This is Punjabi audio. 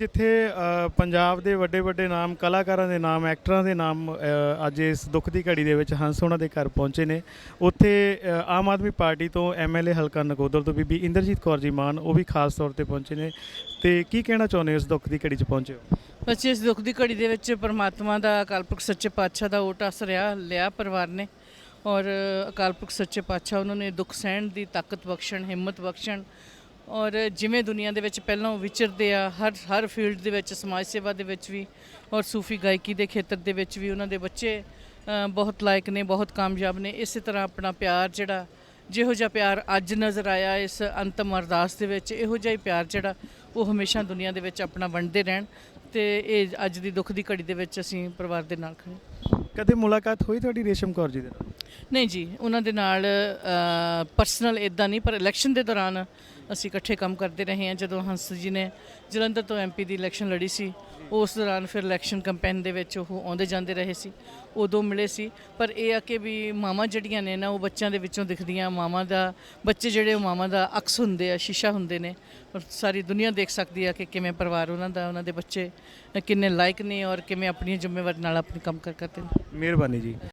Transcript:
ਜਿੱਥੇ ਪੰਜਾਬ ਦੇ ਵੱਡੇ ਵੱਡੇ ਨਾਮ, ਕਲਾਕਾਰਾਂ ਦੇ ਨਾਮ, ਐਕਟਰਾਂ ਦੇ ਨਾਮ ਅੱਜ ਇਸ ਦੁੱਖ ਦੀ ਘੜੀ ਦੇ ਵਿੱਚ ਹੰਸ ਉਹਨਾਂ ਦੇ ਘਰ ਪਹੁੰਚੇ ਨੇ। ਉੱਥੇ ਆਮ ਆਦਮੀ ਪਾਰਟੀ ਤੋਂ ਐਮਐਲਏ ਹਲਕਾ ਨਗੋਦਰ ਤੋਂ ਬੀਬੀ ਇੰਦਰਜੀਤ ਕੌਰ ਜੀ ਮਾਨ ਉਹ ਵੀ ਖਾਸ ਤੌਰ ਤੇ ਪਹੁੰਚੇ ਨੇ। ਤੇ ਕੀ ਕਹਿਣਾ ਚਾਹੁੰਦੇ ਹੋ ਇਸ ਦੁੱਖ ਦੀ ਘੜੀ 'ਚ ਪਹੁੰਚੇ ਹੋ? ਬੱਚੇ ਇਸ ਦੁੱਖ ਦੀ ਘੜੀ ਦੇ ਵਿੱਚ ਪਰਮਾਤਮਾ ਦਾ ਅਕਾਲ ਸੱਚੇ ਪਾਤਸ਼ਾਹ ਦਾ ਓਟ ਆਸਰਿਆ ਲਿਆ ਪਰਿਵਾਰ ਨੇ। ਔਰ ਅਕਾਲ ਸੱਚੇ ਪਾਤਸ਼ਾਹ ਉਹਨਾਂ ਨੇ ਦੁੱਖ ਸਹਿਣ ਦੀ ਤਾਕਤ ਬਖਸ਼ਣ, ਹਿੰਮਤ ਬਖਸ਼ਣ ਔਰ ਜਿਵੇਂ ਦੁਨੀਆ ਦੇ ਵਿੱਚ ਪਹਿਲਾਂ ਉਹ ਵਿਚਰਦੇ ਆ, ਹਰ ਹਰ ਫੀਲਡ ਦੇ ਵਿੱਚ, ਸਮਾਜ ਸੇਵਾ ਦੇ ਵਿੱਚ ਵੀ ਔਰ ਸੂਫੀ ਗਾਇਕੀ ਦੇ ਖੇਤਰ ਦੇ ਵਿੱਚ ਵੀ ਉਹਨਾਂ ਦੇ ਬੱਚੇ ਬਹੁਤ ਲਾਇਕ ਨੇ, ਬਹੁਤ ਕਾਮਯਾਬ ਨੇ। ਇਸੇ ਤਰ੍ਹਾਂ ਆਪਣਾ ਪਿਆਰ ਜਿਹੜਾ, ਜਿਹੋ ਜਿਹਾ ਪਿਆਰ ਅੱਜ ਨਜ਼ਰ ਆਇਆ ਇਸ ਅੰਤਮ ਅਰਦਾਸ ਦੇ ਵਿੱਚ, ਇਹੋ ਜਿਹਾ ਹੀ ਪਿਆਰ ਜਿਹੜਾ ਉਹ ਹਮੇਸ਼ਾ ਦੁਨੀਆ ਦੇ ਵਿੱਚ ਆਪਣਾ ਵੰਡਦੇ ਰਹਿਣ ਤੇ ਇਹ ਅੱਜ ਦੀ ਦੁੱਖ ਦੀ ਘੜੀ ਦੇ ਵਿੱਚ ਅਸੀਂ ਪਰਿਵਾਰ ਦੇ ਨਾਲ ਖੜੇ ਕਦੇ ਮੁਲਾਕਾਤ ਹੋਈ ਤੁਹਾਡੀ ਰੇਸ਼ਮ ਕੌਰ ਜੀ ਦੇ ਨਾਲ? ਨਹੀਂ ਜੀ, ਉਹਨਾਂ ਦੇ ਨਾਲ ਪਰਸਨਲ ਇਦਾਂ ਨਹੀਂ, ਪਰ ਇਲੈਕਸ਼ਨ ਦੇ ਦੌਰਾਨ ਅਸੀਂ ਇਕੱਠੇ ਕੰਮ ਕਰਦੇ ਰਹੇ ਹਾਂ। ਜਦੋਂ ਹੰਸ ਜੀ ਨੇ ਜਲੰਧਰ ਤੋਂ ਐਮਪੀ ਦੀ ਇਲੈਕਸ਼ਨ ਲੜੀ ਸੀ, ਉਸ ਦੌਰਾਨ ਫਿਰ ਇਲੈਕਸ਼ਨ ਕੈਂਪੇਨ ਦੇ ਵਿੱਚ ਉਹ ਆਉਂਦੇ ਜਾਂਦੇ ਰਹੇ ਸੀ। ਉਦੋਂ ਮਿਲੇ ਸੀ, ਪਰ ਇਹ ਆ ਕਿ ਵੀ ਮਾਵਾਂ ਜਿਹੜੀਆਂ ਨੇ ਨਾ, ਉਹ ਬੱਚਿਆਂ ਦੇ ਵਿੱਚੋਂ ਦਿਖਦੀਆਂ। ਮਾਵਾਂ ਦਾ, ਬੱਚੇ ਜਿਹੜੇ ਉਹ ਮਾਵਾਂ ਦਾ ਅਕਸ ਹੁੰਦੇ ਆ, ਸ਼ੀਸ਼ਾ ਹੁੰਦੇ ਨੇ। ਔਰ ਸਾਰੀ ਦੁਨੀਆ ਦੇਖ ਸਕਦੀ ਆ ਕਿ ਕਿਵੇਂ ਪਰਿਵਾਰ ਉਹਨਾਂ ਦਾ, ਉਹਨਾਂ ਦੇ ਬੱਚੇ ਕਿੰਨੇ ਲਾਇਕ ਨੇ ਔਰ ਕਿਵੇਂ ਆਪਣੀਆਂ ਜ਼ਿੰਮੇਵਾਰੀ ਨਾਲ ਆਪਣੀ ਕੰਮ ਕਰ ਕਰਦੇ ਨੇ। ਮਿਹਰਬਾਨੀ ਜੀ।